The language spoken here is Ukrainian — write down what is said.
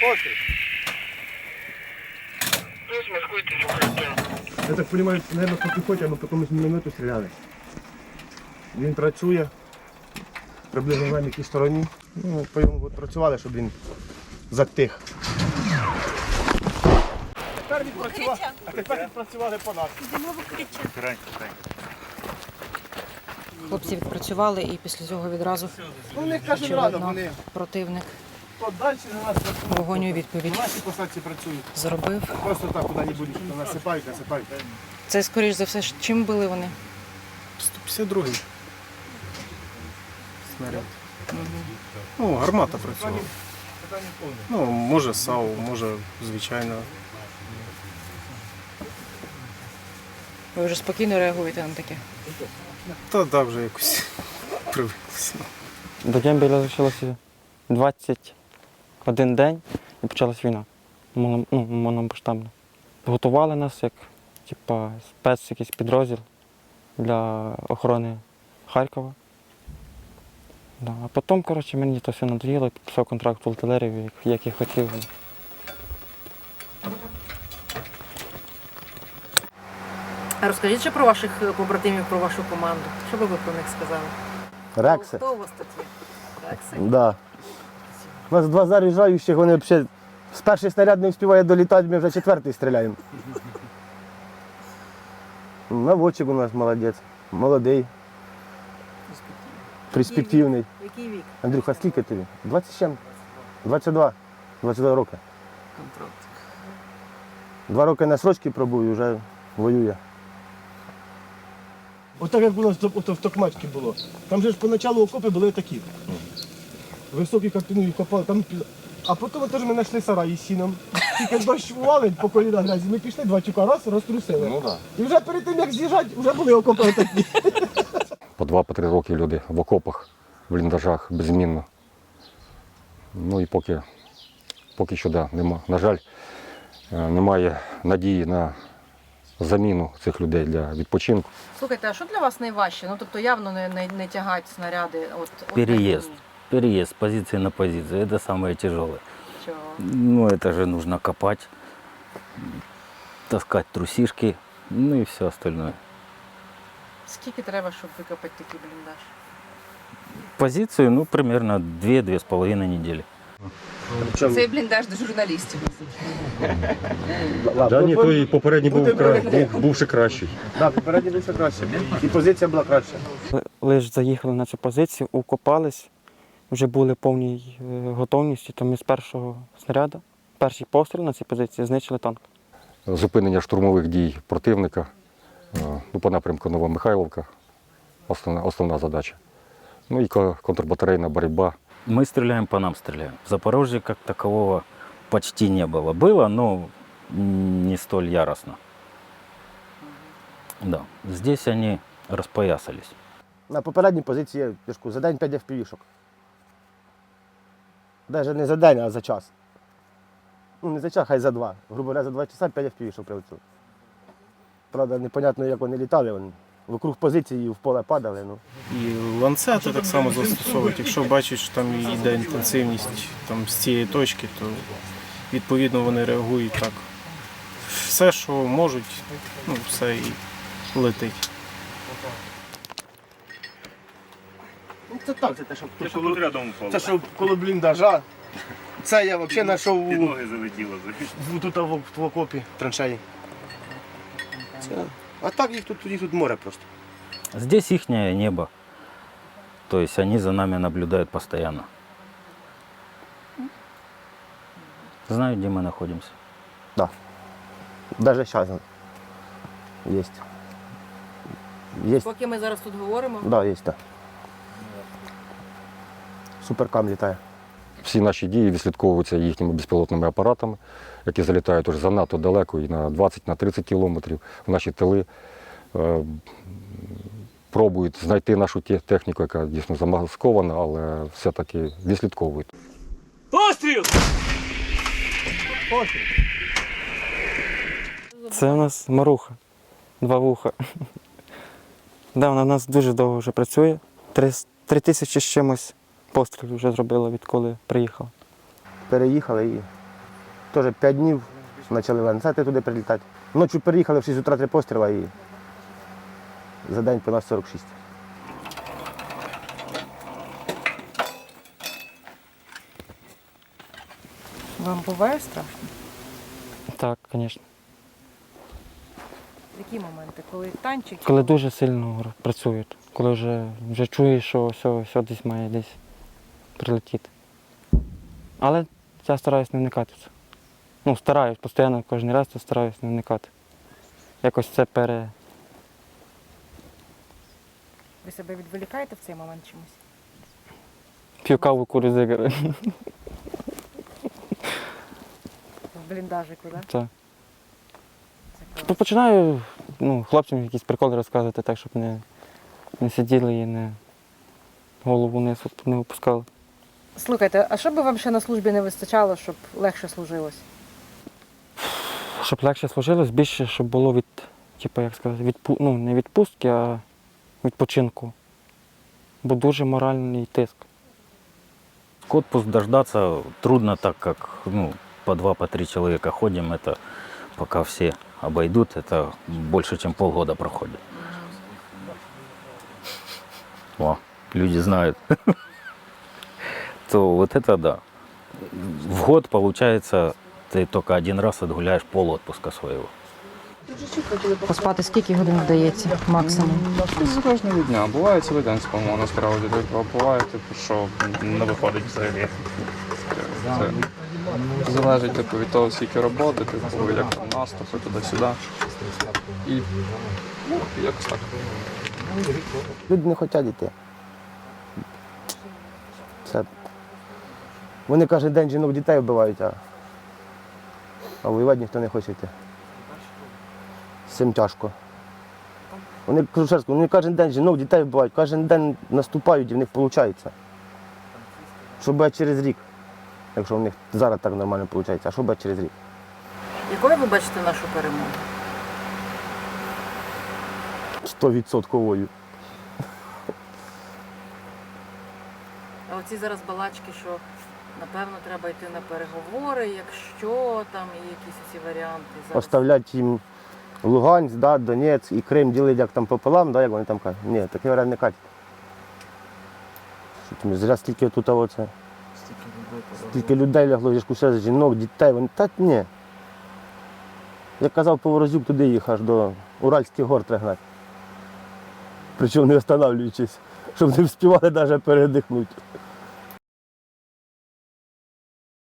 Постріл. Я так розумію, мабуть, по піхоті або по комусь міномету стріляли. Він працює приблизно на якій стороні. Ну, по йому от працювали, щоб він затих. Тепер відпрацювали, а тепер відпрацювали по нас. Хлопці відпрацювали і після цього відразу Ну, них кожен очевидно, вони противник то далі на нас працюють. вогонь у відповідь На нашій посадці працюють. зробив. Просто так куди-небудь насипають, насипають. Це, скоріш за все, чим били вони? 152-й снаряд. Ну, гармата працювала. Ну, може САУ, може звичайно. Ви вже спокійно реагуєте на таке. Та да, вже якось привиклося. До Дембеля залишилося 21 день і почалась війна. Ну, мономасштабна. Готували нас як типа, спец якийсь підрозділ для охорони Харкова. Да. А потім, коротше, мені це все надоїло, і підписав контракт в артилерії, як, як і хотів. А розкажіть ще про ваших е, побратимів, про вашу команду. Що би ви про них сказали? Рекси. Хто у вас тут є? Рекси. Да. У нас два заряджаючих, вони взагалі з перший снаряд не встигає долітати, ми вже четвертий стріляємо. Наводчик у нас молодець. Молодий, перспективний. Який вік? Андрюха, скільки тобі? 27? 22. 22 роки. Контракт. Два роки на срочці пробув і вже воює. Отак як у нас в Токмачці було. Там же ж поначалу окопи були такі. Високі картину копали. Там... А потім теж ми знайшли сарай із сіном. Тільки дощ валить по коліна грязі. Ми пішли два чука, раз, розтрусили. Ну да. І вже перед тим, як з'їжджати, вже були окопи такі. По два-по три роки люди в окопах, в бліндажах, беззмінно. Ну і поки, поки що, да, нема. На жаль, е, немає надії на заміну цих людей для відпочинку. Слухайте, а що для вас найважче? Ну тобто явно не, не, не тягать снаряди. От, от на Переезд. С позиции на позицию. Это самое тяжелое. Чого? Ну, это же нужно копать, таскать трусишки, ну и все остальное. Скільки треба, щоб викопати такий бліндаж? Позицию, ну, примерно 2-2,5 недели. Цей бліндаж до журналістів. Да, ні, той попередній був кра- був- бувши кращий. Так, попередньо більше краще. І позиція була краща. Лише заїхали на цю позицію, укопались, вже були в повній е, готовності, то ми з першого снаряду, перший постріл на цій позиції знищили танк. Зупинення штурмових дій противника е, ну, по напрямку Новомихайловка. Основна, основна задача. Ну і ко- контрбатарейна боротьба. Мы стреляем, по нам стреляем. В Запорожье как такового почти не было. Было, но не столь яростно. Да, здесь они распоясались. На попередній позиції я ж кажу, за день 5 FPV-шок. Навіть не за день, а за час. Ну, не за час, хай за два. Грубо говоря, за два часа 5 FPV-шок прилетіло. Правда, непонятно, як вони літали. Вони вокруг позиції в поле падали. Ну. І ланцети так само застосовують. Якщо бачать, що там йде інтенсивність там, з цієї точки, то відповідно вони реагують так. Все, що можуть, ну, все і летить. Це так, це те, що, те, що, це, що коло бліндажа. Це я взагалі знайшов у, в, тут в, в окопі траншеї. Це, а так їх тут, їх тут море просто. Здесь ихнее небо. То есть они за нами наблюдают постоянно. Знают, где мы находимся. Навіть зараз є. Є, Поки ми зараз тут говоримо, да, є, так. Суперкам літає. Всі наші дії відслідковуються їхніми безпілотними апаратами, які залітають уже занадто далеко і на 20-30 кілометрів в наші тили. Е, Пробують знайти нашу техніку, яка дійсно замаскована, але все-таки відслідковують. Це у нас маруха, два вуха. Да, вона в нас дуже довго вже працює. Три, три тисячі з чимось пострілів вже зробила, відколи приїхала. Переїхали і теж 5 днів почали ванцати туди прилітати. Ночі переїхали в 6 утра три постріла і за день по нас 46. Вам буває страшно? Так, звісно. Які моменти? Коли танчик? чи Коли дуже сильно працюють, коли вже, вже чуєш, що все, все десь має десь прилетіти. Але я стараюсь не вникати в це. Ну, стараюсь, постійно кожен раз то стараюсь не вникати. Якось це пере. Ви себе відволікаєте в цей момент чимось? П'ю каву курю зигари. В бліндажику, так? Це. Це Починаю ну, хлопцям якісь приколи розказувати так, щоб не, не сиділи і не голову не, не опускали. Слухайте, а що би вам ще на службі не вистачало, щоб легше служилось? Щоб легше служилось, більше, щоб було від, типу, як сказати, відпу... ну, не відпустки, а відпочинку. Бо дуже моральний тиск. Отпуск дождаться трудно, так как ну, по два, по три человека ходим. Это пока все обойдут, это больше, чем полгода проходит. О, люди знают. То вот это да. В год, получается, ты только один раз отгуляешь пол отпуска своего. Поспати скільки годин вдається максимум? Залежно від дня. Буває цілий день спимо насправді, типу, а буває, типу, що не виходить взагалі. Це залежить типу, від того, скільки роботи, типу, як там наступи, туди-сюди. І ну, якось так. Люди не хочуть йти. Це... Вони кожен день жінок дітей вбивають, а, а воювати ніхто не хоче йти. З цим тяжко. Вони кажу ще вони кожен день жінок дітей вбивають, кожен день наступають і в них виходить. Що буде через рік, якщо в них зараз так нормально виходить, а що буде через рік? Якою ви бачите нашу перемогу? Стовідсотковою. А оці зараз балачки, що напевно треба йти на переговори, якщо там є якісь ці варіанти. Зараз. Оставлять їм Луганськ, да, Донецьк і Крим ділить як там пополам, да, як вони там кажуть. Ні, такий варіант не катить. Що Зря скільки тут оце. Скільки людей лягло, я ж кусе жінок, дітей, вони та ні. Як казав Поворозюк, туди їх аж до Уральських гор треба гнати. Причому не останавлюючись, щоб не встигали навіть передихнути.